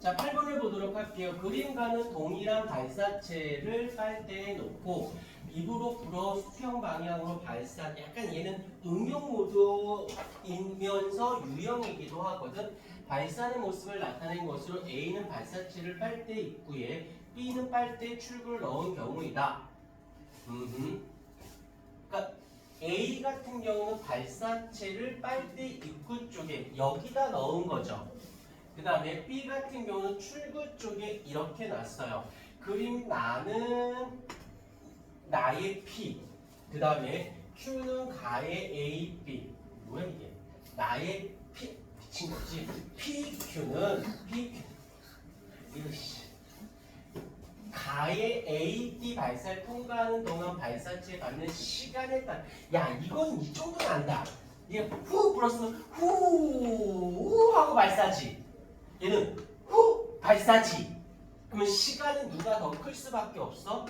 자, 8번을 보도록 할게요. 그림과는 동일한 발사체를 빨대에 놓고 입으로 불어 수평 방향으로 발사. 약간 얘는 응용 모드이면서 유형이기도 하거든. 발사의 모습을 나타낸 것으로 A는 발사체를 빨대 입구에 B는 빨대 출구를 넣은 경우이다. 음흠. 그러니까 A 같은 경우는 발사체를 빨대 입구 쪽에 여기다 넣은 거죠. 그 다음에 B 같은 경우는 출구 쪽에 이렇게 놨어요. 그림 나는 나의 P. 그 다음에 Q는 가의 A, B. 뭐야 이게? 나의 P. 미친 거지? PQ는 PQ. 이거 씨. 가의 AD 발사를 통과하는 동안 발사체에 받는 시간에 따라 야 이건 이 정도는 안다 이게 후 플러스 후 하고 발사지 얘는 후 발사지 그러면 시간은 누가 더 클 수밖에 없어?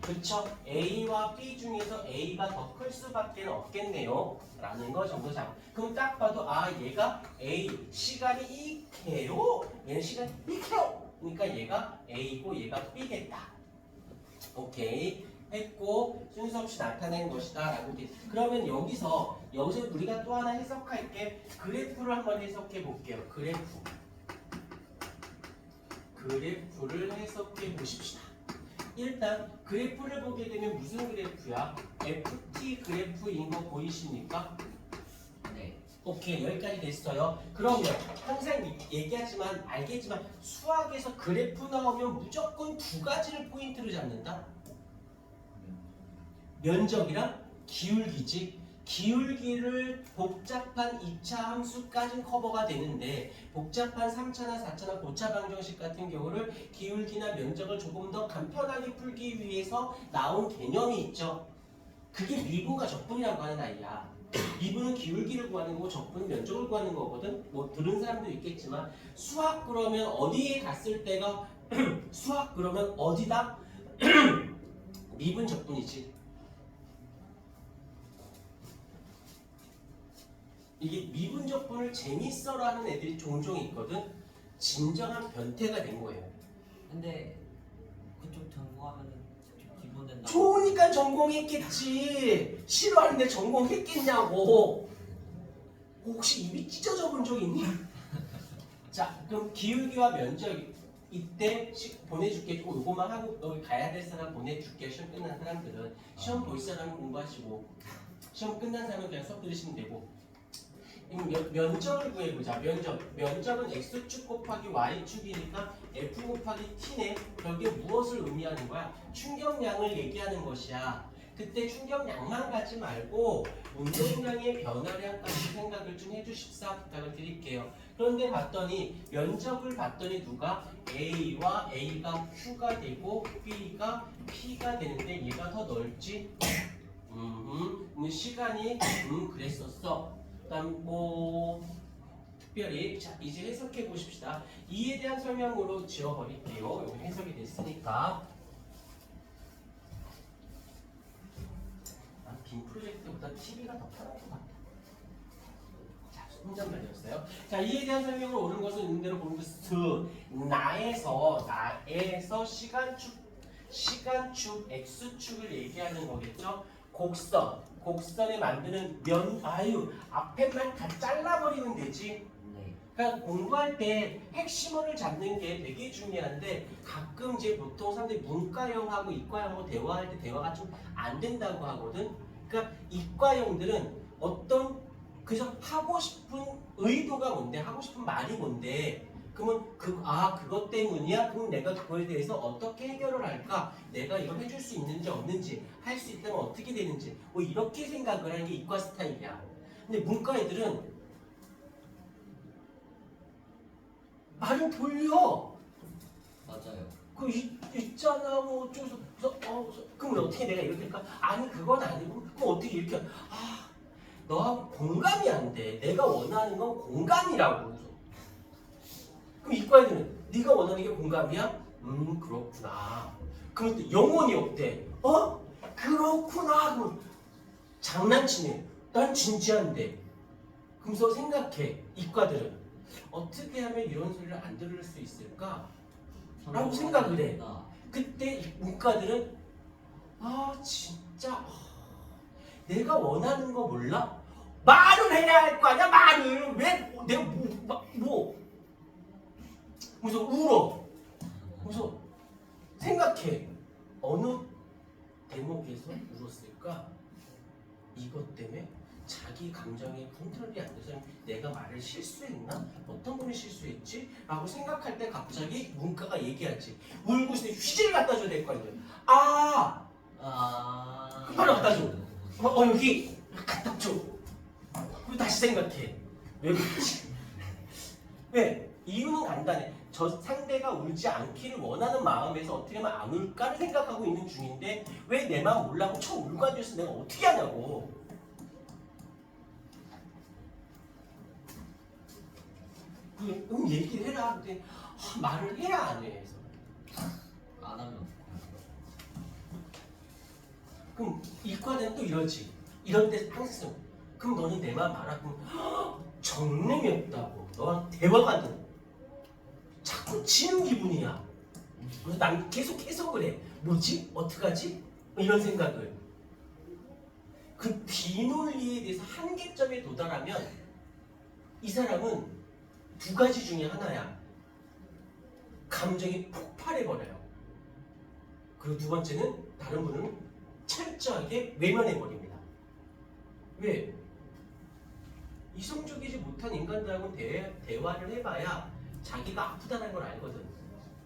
그쵸? A와 B 중에서 A가 더 클 수밖에 없겠네요. 라는 거 정도 잡. 그럼 딱 봐도 아 얘가 A 시간이 2K로 얘는 시간이 2K로 그러니까 얘가 A고 얘가 B겠다. 오케이. 했고 순서 없이 나타낸 것이다 라고 돼. 그러면 여기서 여기서 우리가 또 하나 해석할 게 그래프를 한번 해석해 볼게요 그래프 그래프를 해석해 보십시다 일단 그래프를 보게 되면 무슨 그래프야? FT 그래프인 거 보이십니까? 네. 오케이 여기까지 됐어요. 그러면 항상 얘기하지만 알겠지만 수학에서 그래프 나오면 무조건 두 가지를 포인트로 잡는다. 면적이랑 기울기지. 기울기를 복잡한 2차 함수까지 커버가 되는데 복잡한 3차나 4차나 고차 방정식 같은 경우를 기울기나 면적을 조금 더 간편하게 풀기 위해서 나온 개념이 있죠. 그게 미분과 적분이라고 하는 아이야. 미분은 기울기를 구하는 거고 적분은 면적을 구하는 거거든. 뭐 들은 사람도 있겠지만 수학 그러면 어디에 갔을 때가 수학 그러면 어디다 미분 적분이지. 이게 미분 적 분을 재밌어라는 애들이 종종 있거든. 진정한 변태가 된 거예요. 근데 그쪽 전공하면은 기본 된다. 좋으니까 전공했겠지. 싫어하는데 전공했겠냐고. 혹시 입이 찢어져 본 적 있니? 자, 그럼 기울기와 면적 이때 시- 보내줄게. 꼭 요거만 하고 여기 가야 될 사람 보내줄게. 시험 끝난 사람들은 시험 볼 사람은 공부하시고 시험 끝난 사람은 그냥 수업 들으시면 되고. 면, 면적을 구해보자. 면적. 면적은 x축 곱하기 y축이니까 f 곱하기 t네. 여기에 무엇을 의미하는 거야? 충격량을 얘기하는 것이야. 그때 충격량만 가지 말고 운동량의 변화량까지 생각을 좀 해주십사 부탁을 드릴게요. 그런데 봤더니 면적을 봤더니 누가 A와 A가 Q가 되고 B가 P가 되는데 얘가 더 넓지? 음, 음, 시간이 음 그랬었어. 그다음 뭐 특별히 자 이제 해석해 보십시다. 이에 대한 설명으로 지워버릴게요. 여기 해석이 됐으니까. 난빔 프로젝트보다 TV가 더 편한 것 같아. 자, 혼잣말이었어요. 자, 이에 대한 설명을 옳은 것은 있는 대로 보는 것은 나에서 나에서 시간축 시간축 x축을 얘기하는 거겠죠. 곡선 곡선에 만드는 면 아유 앞에만 다 잘라버리면 되지. 네. 그러니까 공부할 때 핵심어를 잡는 게 되게 중요한데 가끔 이제 보통 사람들이 문과형하고 이과형하고 대화할 때 대화가 좀 안 된다고 하거든. 그러니까 이과형들은 어떤 그저 하고 싶은 의도가 뭔데 하고 싶은 말이 뭔데 그러면 그 아 그것 때문이야? 그럼 내가 그거에 대해서 어떻게 해결을 할까? 내가 이걸 해줄 수 있는지 없는지 할 수 있다면 어떻게 되는지 뭐 이렇게 생각을 하는 게 이과 스타일이야. 근데 문과 애들은 말을 돌려. 맞아요. 그 있, 있잖아 뭐 어쩌서 그래서 어 그럼 어떻게 내가 이렇게 할까? 아니 그건 아니고 그럼 어떻게 이렇게 아 너하고 공감이 안 돼. 내가 원하는 건 공감이라고. 그럼 이과 애들은 네가 원하는 게 공감이야? 음 그렇구나. 또 영혼이 없대. 어? 그렇구나. 그럼 장난치네. 난 진지한데. 그러면서 생각해. 이과들은 어떻게 하면 이런 소리를 안 들을 수 있을까? 라고 생각을 해. 그때 이 문과들은 아 진짜 아, 내가 원하는 거 몰라? 말을 해야 할 거 아니야 말을 왜 내가 뭐, 뭐, 뭐 그래서 울어 그래서 생각해 어느 대목에서 울었을까 이것 때문에 자기 감정에 컨트롤이 안 돼서 내가 말을 실수했나? 어떤 부분이 실수했지? 라고 생각할 때 갑자기 문과가 얘기하지 울고 있을 때 휴지를 갖다 줘야 될 거 아니에요 아 아. 바로 갖다 줘. 어, 어, 여기 갖다 줘. 그리고 다시 생각해. 왜 그러지? 왜? 이유는 간단해. 저 상대가 울지 않기를 원하는 마음에서 어떻게 하면 안 울까를 생각하고 있는 중인데 왜 내 마음 몰라고 쳐 울고 앉아서 내가 어떻게 하냐고. 그, 응 얘기를 해라. 근데 아, 말을 해야 안 해. 그래서. 안 하면. 그럼 이과는 또 이러지. 이런 때 항상 그럼 너는 내말 알아? 그럼 "헉, 정념이 없다고. 너랑 대화가 안 돼. 자꾸 지는 기분이야. 그래서 난 계속 해석을 해. 뭐지? 어떡하지? 뭐 이런 생각을. 그 비논리에 대해서 한계점에 도달하면 이 사람은 두 가지 중에 하나야. 감정이 폭발해버려요. 그리고 두 번째는 다른 분은 철저하게 외면해버립니다. 왜? 이성적이지 못한 인간들하고 대, 대화를 해봐야 자기가 아프다는 걸 알거든.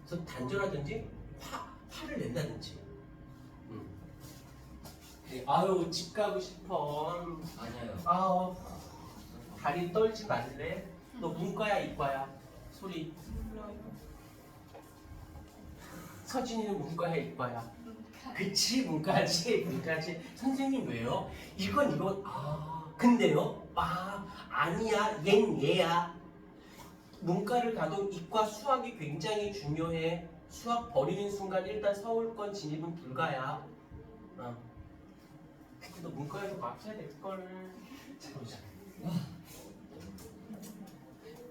그래서 단절하든지 화, 화를 낸다든지. 음. 네, 아유 집 가고 싶어. 아니에요. 아우 다리 떨지 말래. 너 문과야 이과야? 소리. 서진이는 문과야 이과야? 그치 문과지 문과지 선생님 왜요? 이건 이건 아 근데요 아 아니야 얜 얘야 문과를 가도 이과 수학이 굉장히 중요해. 수학 버리는 순간 일단 서울권 진입은 불가야. 어. 근데 너 문과에서 맞춰야 될걸.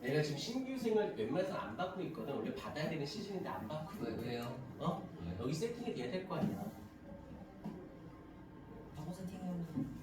내가 지금 신규생을 웬만해서 안 받고 있거든. 원래 받아야 되는 시즌인데 안 받고 왜 왜요? 어? 여기 세팅이 돼야 될 거 아니야. 저거 세팅은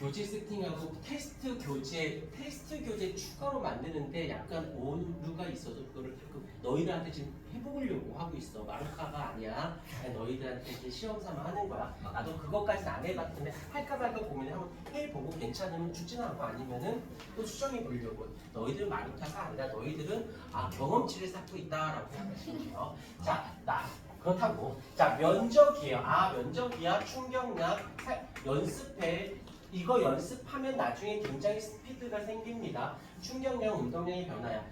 교재 세팅하고 테스트 교재 테스트 교재 추가로 만드는데 약간 오류가 있어서 그거를 그 너희들한테 지금 해보려고 하고 있어. 마루카가 아니야. 아니, 너희들한테 이제 시험 삼아 하는 거야. 나도 그것까지는 안 해봤는데 할까 말까 고민을 하고 해보고 괜찮으면 죽지는 않고 아니면은 또 수정해 보려고. 너희들은 마루카가 아니라 너희들은 아 경험치를 쌓고 있다라고 생각하시면 자나 그렇다고. 자 면적이에요. 아 면적이야? 충격량 사- 연습해 이거 연습하면 나중에 굉장히 스피드가 생깁니다. 충격량, 운동량의 변화야.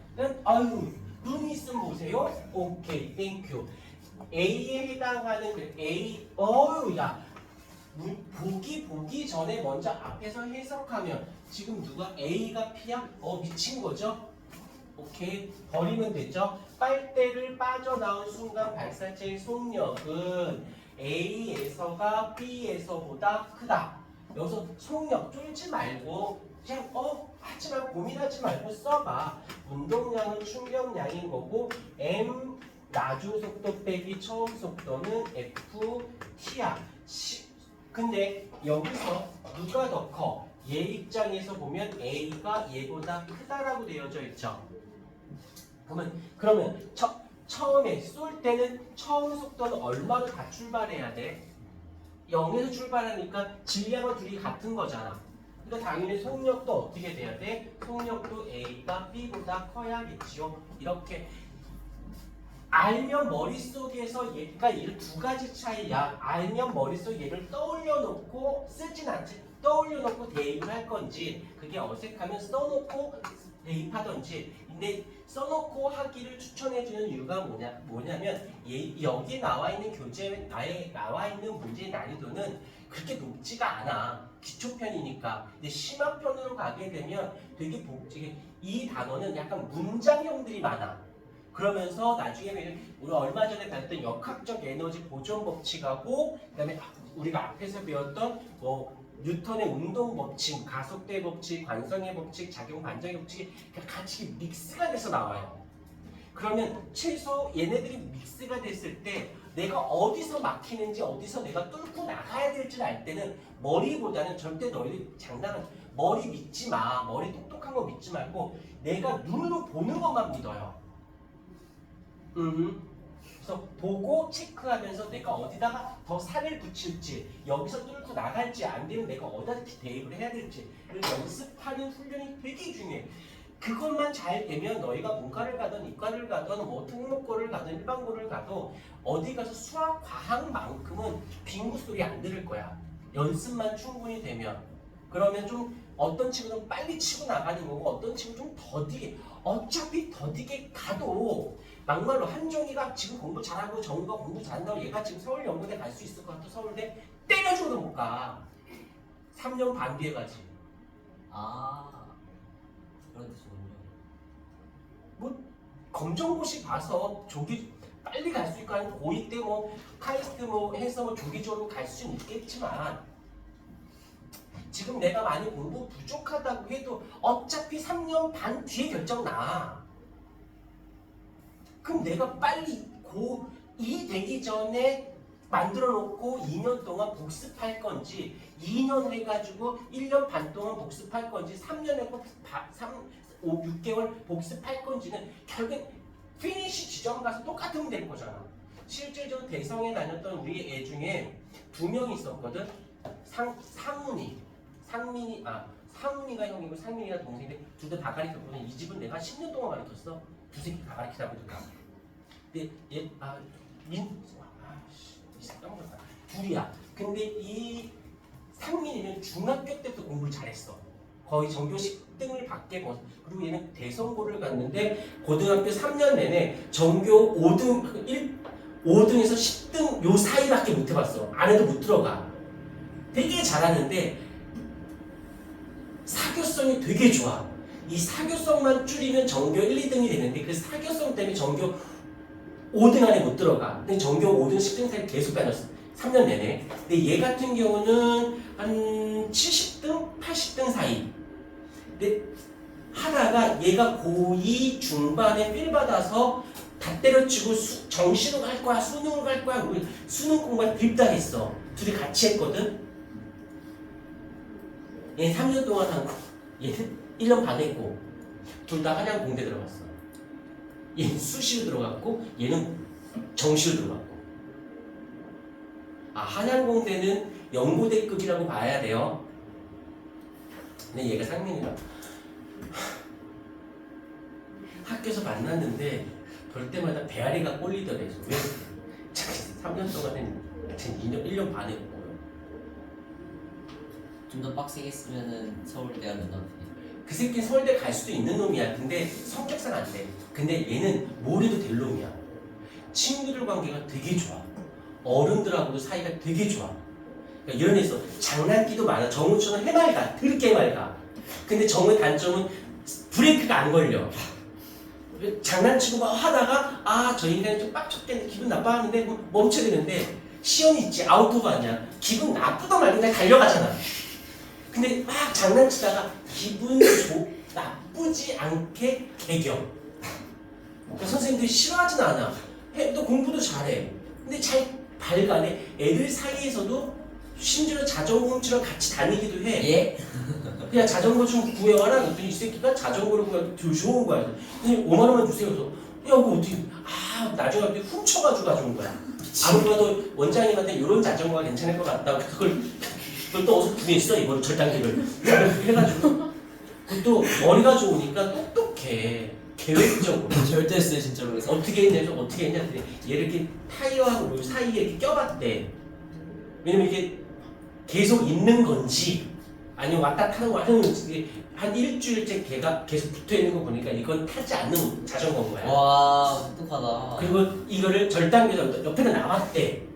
아유 눈이 있으면 보세요. 오케이, 땡큐. A에 해당하는 그 A, 어유 야 문- 보기 보기 전에 먼저 앞에서 해석하면 지금 누가 A가 P야? 어 미친 거죠? 오케이 버리면 되죠. 빨대를 빠져나온 순간 발사체의 속력은 A에서가 B에서보다 크다. 여기서 속력 쫄지 말고 그냥 어 하지 말고 고민하지 말고 써봐. 운동량은 충격량인 거고 m 나중 속도 빼기 처음 속도는 f t야. 시- 근데 여기서 누가 더 커? 얘 입장에서 보면 a가 얘보다 크다라고 되어져 있죠. 그러면 그러면 처, 처음에 쏠 때는 처음 속도는 얼마로 다 출발해야 돼? 0에서 출발하니까 질량은 둘이 같은 거잖아. 그러니까 당연히 속력도 어떻게 돼야 돼? 속력도 A가 B보다 커야겠지요. 이렇게 알면 머릿속에서 얘가 이두 가지 차이야. 알면 머릿속 얘를 떠올려 놓고 쓰진 않지. 떠올려 놓고 대입을 할 건지 그게 어색하면 써놓고 대입하던지 근데 써놓고 하기를 추천해주는 이유가 뭐냐, 뭐냐면 얘, 여기 나와 있는 교재에 나에 나와 있는 문제의 난이도는 그렇게 높지가 않아. 기초편이니까. 근데 심화편으로 가게 되면 되게 복잡해 이 단어는 약간 문장형들이 많아. 그러면서 나중에 우리 얼마 전에 배웠던 역학적 에너지 보존 법칙하고 그다음에 우리가 앞에서 배웠던 뭐 뉴턴의 운동 법칙, 가속대 법칙, 관성의 법칙, 작용 반작의 법칙이 같이 믹스가 돼서 나와요. 그러면 최소 얘네들이 믹스가 됐을 때 내가 어디서 막히는지 어디서 내가 뚫고 나가야 될지를 알 때는 머리보다는 절대 너희들 장난은 머리 믿지 마. 머리 똑똑한 거 믿지 말고 내가 눈으로 보는 것만 믿어요. 음. 그래서 보고 체크하면서 내가 어디다가 더 살을 붙일지 여기서 뚫고 나갈지 안 되면 내가 어디다 대입을 해야 될지 를 연습하는 훈련이 되게 중요해. 그것만 잘 되면 너희가 문과를 가든 이과를 가든 뭐 특목고를 가든 일반고를 가도 어디 가서 수학 과학만큼은 빙구 소리 안 들을 거야. 연습만 충분히 되면 그러면 좀 어떤 친구는 빨리 치고 나가는 거고 어떤 친구는 좀 더디게 어차피 더디게 가도 막말로 한종이가 지금 공부 잘하고 정우가 공부 잘한다고 얘가 지금 서울 연구대 갈 수 있을 것 같아 서울대 때려줘도 못 가. 3년 반 뒤에 가지. 아 그런 뜻이군요. 검정고시 봐서 조기 빨리 갈 수 있고 아니면 고2 때뭐 카이스트 뭐 해서 뭐 조기적으로 갈 수는 있겠지만 지금 내가 많이 공부 부족하다고 해도 어차피 3년 반 뒤에 결정 나. 그럼 내가 빨리 고2 되기 전에 만들어 놓고 2년 동안 복습할 건지 2년 해가지고 1년 반 동안 복습할 건지 3년 해고 3, 5, 6개월 복습할 건지는 결국 피니시 지점 가서 똑같으면 되는 거잖아. 실제적으로 대성에 다녔던 우리 애 중에 두 명 있었거든. 상 상문이, 상민이 아 상민이가 형이고 상민이가 동생인데 둘 다 다 가르쳤거든. 이 집은 내가 10년 동안 가르쳤어. 두 새끼 다 가르치다 보니까. 근데 얘아민 아씨 이 새끼 까먹었다. 둘이야. 근데 이 상민이는 중학교 때부터 공부를 잘했어. 거의 전교 10등을 받게 버 그리고 얘는 대성고를 갔는데 고등학교 3년 내내 전교 5등 1 5등에서 10등 요 사이밖에 못 해봤어. 안에도 못 들어가. 되게 잘하는데 사교성이 되게 좋아. 이 사교성만 줄이면 전교 1, 2등이 되는데 그 사교성 때문에 전교 5등 안에 못 들어가. 근데 전교 5등, 10등 사이 계속 다녔어. 3년 내내. 근데 얘 같은 경우는 한 70등, 80등 사이. 근데 하다가 얘가 고2 중반에 필 받아서 다 때려치고 수- 정시로 갈 거야, 수능으로 갈 거야. 수능 공부에 빗당했어. 둘이 같이 했거든. 얘 3년 동안 하고 얘는 1년 반 했고 둘 다 한양 공대 들어갔어. 얘는 수시로 들어갔고 얘는 정시로 들어갔고. 아 한양공대는 연고대급이라고 봐야 돼요. 근데 얘가 상민이라 학교에서 만났는데 볼 때마다 배앓이가 꼴리더래. 왜? 자기 3년 동안 했는데 2년 1년 반 했고. 좀더 빡세게 쓰면은 서울대가 눈앞에. 그 새끼 서울대 갈 수도 있는 놈이야. 근데 성격상 안 돼. 근데 얘는 뭘 해도 될 놈이야. 친구들 관계가 되게 좋아. 어른들하고도 사이가 되게 좋아. 그러니까 이런 데서 장난기도 많아. 정우처럼 해맑아. 드럽게 해맑아. 근데 정우의 단점은 브레이크가 안 걸려. 장난치고 막 하다가 아 저 인간이 좀 빡쳤겠네 기분 나빠하는데 뭐 멈춰야 되는데 시연이 있지 아웃도가 아니야 기분 나쁘다 말고 그냥 달려가잖아 근데 막 장난치다가 기분 좋 나쁘지 않게 개겨 그러니까 선생님들이 싫어하진 않아. 해, 너 공부도 잘해. 근데 잘 발간해. 애들 사이에서도 심지어 자전거 훔치러 같이 다니기도 해. 예? 그냥 자전거 좀 구해와라. 그랬더니 이 새끼가 자전거를 구해서 되게 좋은 거야. 근데 5만 원만 주세요. 그래서 야 이거 어떻게 아 나중에 갑자기 훔쳐가지고 가져온 거야. 아무래도 원장님한테 이런 자전거가 괜찮을 것 같다 그걸 그걸 또 어디서 구했어 이번 절단기를 해가지고 그것도 머리가 좋으니까 똑똑해 계획적으로 절대 쓰 진짜로 그래서. 어떻게 했냐면 어떻게 했냐 했더니 얘를 이렇게 타이어하고 요 사이에 이렇게 껴봤대. 왜냐면 이게 계속 있는 건지 아니면 왔다 타는 거 하는 건지 한 일주일째 걔가 계속 붙어 있는 거 보니까 이건 타지 않는 자전거인 거야. 와 똑똑하다. 그리고 이거를 절단기에서 옆에는 나왔대.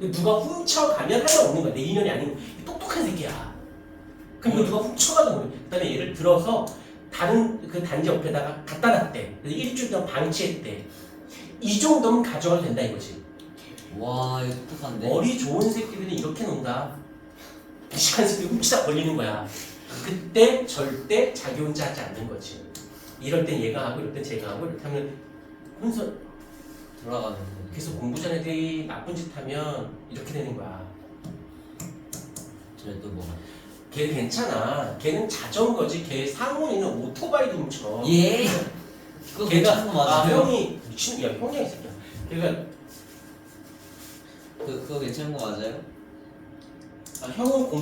누가 훔쳐가면 하나 없는 거야. 내 인연이 아닌 똑똑한 새끼야. 그럼 이거 누가 훔쳐가도 모르 그다음에 얘를 들어서 다른 그 단지 옆에다가 갖다 놨대. 그래서 일주일 동안 방치했대. 이 정도면 가져가도 된다 이거지. 와 이거 똑똑한데. 머리 좋은 새끼들이 이렇게 논다. 무식한 새끼 훔치다 걸리는 거야. 그때 절대 자기 혼자 하지 않는 거지. 이럴 땐 얘가 하고 이럴 땐 쟤가 하고 이렇게 하면 혼선 돌아가는 그래서 공부 잘한 애들이 나쁜 짓 하면 이렇게 되는 거야. 저래 또 뭐가 걔 괜찮아. 걔는 자전거지. 걔 상훈이는 오토바이도 훔쳐. 예 그거 걔가 괜찮은 거 아 맞아요? 형이 미친 야 형이야 이 새끼야. 걔가 그, 그거 괜찮은 거 맞아요? 아, 형은 공